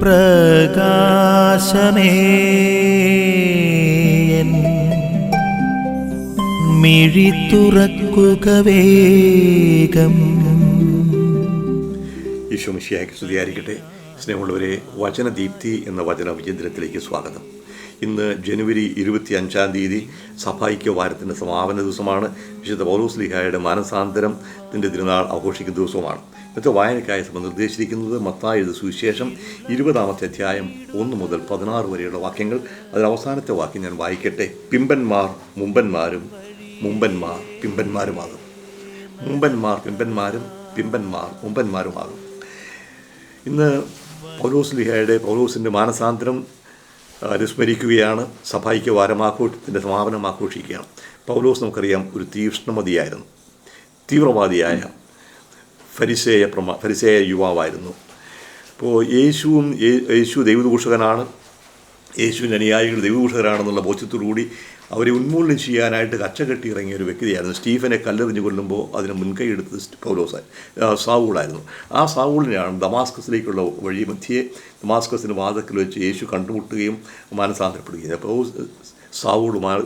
പ്രകാശമേ. മിഴി വേഗം. ഈശോ മിശിയാക്കി സ്തുതിയായിരിക്കട്ടെ. സ്നേഹമുള്ളവരെ വചനദീപ്തി എന്ന വചന വിചിന്തനത്തിലേക്ക് സ്വാഗതം. ഇന്ന് ജനുവരി ഇരുപത്തി അഞ്ചാം തീയതി സഭായിക്ക വാരത്തിന്റെ സമാപന ദിവസമാണ്. വിശുദ്ധ പൗലോസ് ലിഹായുടെ മാനസാന്തരത്തിന്റെ തിരുനാൾ ആഘോഷിക്കുന്ന ദിവസവുമാണ്. ഇന്നത്തെ വായനയ്ക്കായി സഭ നിർദ്ദേശിച്ചിരിക്കുന്നത് മത്തായത് സുവിശേഷം ഇരുപതാമത്തെ അധ്യായം ഒന്ന് മുതൽ പതിനാറ് വരെയുള്ള വാക്യങ്ങൾ. അതിൽ അവസാനത്തെ വാക്യം ഞാൻ വായിക്കട്ടെ. പിമ്പന്മാർ മുമ്പന്മാരും മുമ്പന്മാർ പിമ്പന്മാരുമാകും. മുമ്പന്മാർ പിമ്പന്മാരും പിമ്പന്മാർ മുമ്പന്മാരുമാകും. ഇന്ന് പൗലോസ് ലിഹയുടെ പൗലോസിന്റെ മാനസാന്തരം അനുസ്മരിക്കുകയാണ്. സഭായിക്ക് വാരമാഘോഷത്തിന്റെ സമാപനം ആഘോഷിക്കുകയാണ്. പൗലോസ് നമുക്കറിയാം ഒരു തീക്ഷ്ണമതിയായിരുന്നു തീവ്രവാദിയായ ഫരിസേയ പ്രമാ ഫരിസേയ യുവാവായിരുന്നു. അപ്പോൾ യേശുവും യേശു ദൈവദൂഷകനാണ്. യേശുവിന്റെ അനുയായികൾ ദൈവഭൂഷകരാണെന്നുള്ള ബോധ്യത്തോടുകൂടി അവരെ ഉന്മൂലനം ചെയ്യാനായിട്ട് കച്ചകെട്ടി ഇറങ്ങിയ ഒരു വ്യക്തിയായിരുന്നു. സ്റ്റീഫനെ കല്ലെറിഞ്ഞു കൊല്ലുമ്പോൾ അതിന് മുൻകൈ എടുത്തത് പൗലോസ് സാവൂളായിരുന്നു. ആ സാവൂളിനെയാണ് ദമാസ്കസിലേക്കുള്ള വഴി മധ്യേ ദമാസ്കസിന് വാദത്തിൽ വെച്ച് യേശു കണ്ടുമുട്ടുകയും മാനസാന്തരപ്പെടുകയും അപ്പോൾ സാവൂൾ മാറി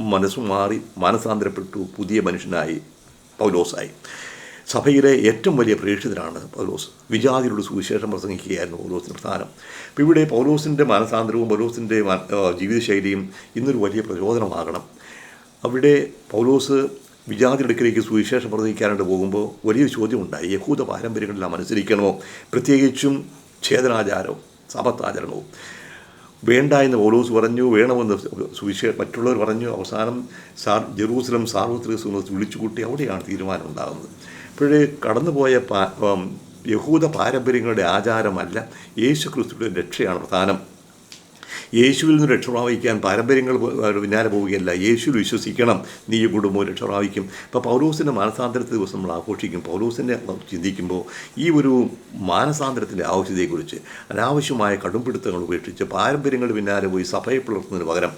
മനസ്സ് മാറി മാനസാന്തരപ്പെട്ടു പുതിയ മനുഷ്യനായി പൗലോസായി. സഭയിലെ ഏറ്റവും വലിയ പ്രേക്ഷിതനാണ് പൗലോസ്. വിജാതിയുടെ സുവിശേഷം പ്രസംഗിക്കുകയായിരുന്നു പൗലോസിന്റെ പ്രധാനം അപ്പോൾ ഇവിടെ പൗലോസിന്റെ മാനസാന്തരവും പൗലോസിന്റെ ജീവിതശൈലിയും ഇന്നൊരു വലിയ പ്രചോദനമാകണം. അവിടെ പൗലോസ് വിജാതിയെടുക്കലേക്ക് സുവിശേഷം പ്രസംഗിക്കാനായിട്ട് പോകുമ്പോൾ വലിയൊരു ചോദ്യമുണ്ടായി. യഹൂദ പാരമ്പര്യങ്ങളെല്ലാം അനുസരിക്കണമോ? പ്രത്യേകിച്ചും ഛേദനാചാരവും സപത്താചരണവും. വേണ്ട എന്ന് പൗലോസ് പറഞ്ഞു വേണമെന്ന് സുവിശേ മറ്റുള്ളവർ പറഞ്ഞു. അവസാനം സാർ ജെറൂസലം സാർവത്രിക സുഹൃത്ത് വിളിച്ചുകൂട്ടി അവിടെയാണ് തീരുമാനം ഉണ്ടാകുന്നത്. അപ്പോഴേ കടന്നുപോയ യഹൂദ പാരമ്പര്യങ്ങളുടെ ആചാരമല്ല യേശു ക്രിസ്തുവിന്റെ രക്ഷയാണ് പ്രധാനം. യേശുവിൽ നിന്ന് രക്ഷ പ്രാപിക്കാൻ പാരമ്പര്യങ്ങൾ പിന്നാലെ പോവുകയല്ല. യേശുവിൽ വിശ്വസിക്കണം. നീ കുടുംബവും രക്ഷ പ്രാപിക്കും. ഇപ്പോൾ പൗലോസിന്റെ മാനസാന്തരത്തെ ദിവസം നമ്മൾ ആഘോഷിക്കും. പൗലോസിനെ ചിന്തിക്കുമ്പോൾ ഈ ഒരു മാനസാന്തരത്തിന്റെ ആവശ്യതയെക്കുറിച്ച് അനാവശ്യമായ കടുംപിടുത്തങ്ങൾ ഉപേക്ഷിച്ച് പാരമ്പര്യങ്ങൾ പിന്നാലെ പോയി സഭയെ പുലർത്തുന്നതിന് പകരം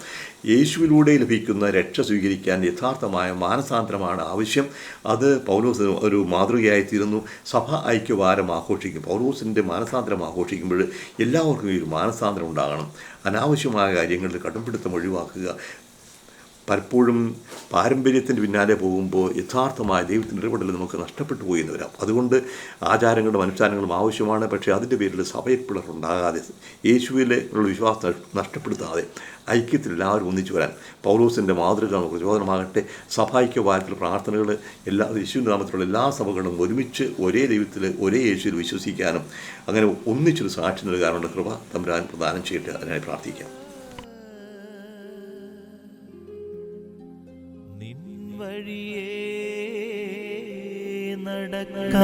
യേശുവിലൂടെ ലഭിക്കുന്ന രക്ഷ സ്വീകരിക്കാൻ യഥാർത്ഥമായ മാനസാന്തരമാണ് ആവശ്യം. അത് പൗലോസ് ഒരു മാതൃകയായി തീരുന്നു സഭ ഐക്യവാരം ആഘോഷിക്കും. പൗലോസിന്റെ മാനസാന്തരം ആഘോഷിക്കുമ്പോൾ എല്ലാവർക്കും ഈ ഒരു മാനസാന്തരം ഉണ്ടാകണം. അനാവശ്യമായ കാര്യങ്ങളിൽ കടുംപിടുത്തം ഒഴിവാക്കുക പലപ്പോഴും പാരമ്പര്യത്തിന്റെ പിന്നാലെ പോകുമ്പോൾ യഥാർത്ഥമായ ദൈവത്തിന്റെ ഇടപെടൽ നമുക്ക് നഷ്ടപ്പെട്ടു പോയി എന്ന് വരാം. അതുകൊണ്ട് ആചാരങ്ങളും അനുഷ്ഠാനങ്ങളും ആവശ്യമാണ്. പക്ഷേ അതിന്റെ പേരിൽ സഭയിൽ പിളർന്നുണ്ടാകാതെ യേശുവിലെ ഉള്ള വിശ്വാസം നഷ്ടപ്പെടുത്താതെ ഐക്യത്തിൽ എല്ലാവരും ഒന്നിച്ചു വരാൻ പൗലോസിന്റെ മാതൃക നമുക്ക് പ്രചോദനമാകട്ടെ. സഭാഐക്യവാരത്തിൽ പ്രാർത്ഥനകൾ എല്ലാ യേശുവിന്റെ നാമത്തിലുള്ള എല്ലാ സഭകളും ഒരുമിച്ച് ഒരേ ദൈവത്തിൽ ഒരേ യേശുവിൽ വിശ്വസിക്കാനും അങ്ങനെ ഒന്നിച്ചൊരു സാക്ഷി നൽകാനുള്ള കൃപ തമ്പുരാൻ പ്രദാനം ചെയ്തിട്ട് അതിനായി പ്രാർത്ഥിക്കാം. വഴിയേ നടക്ക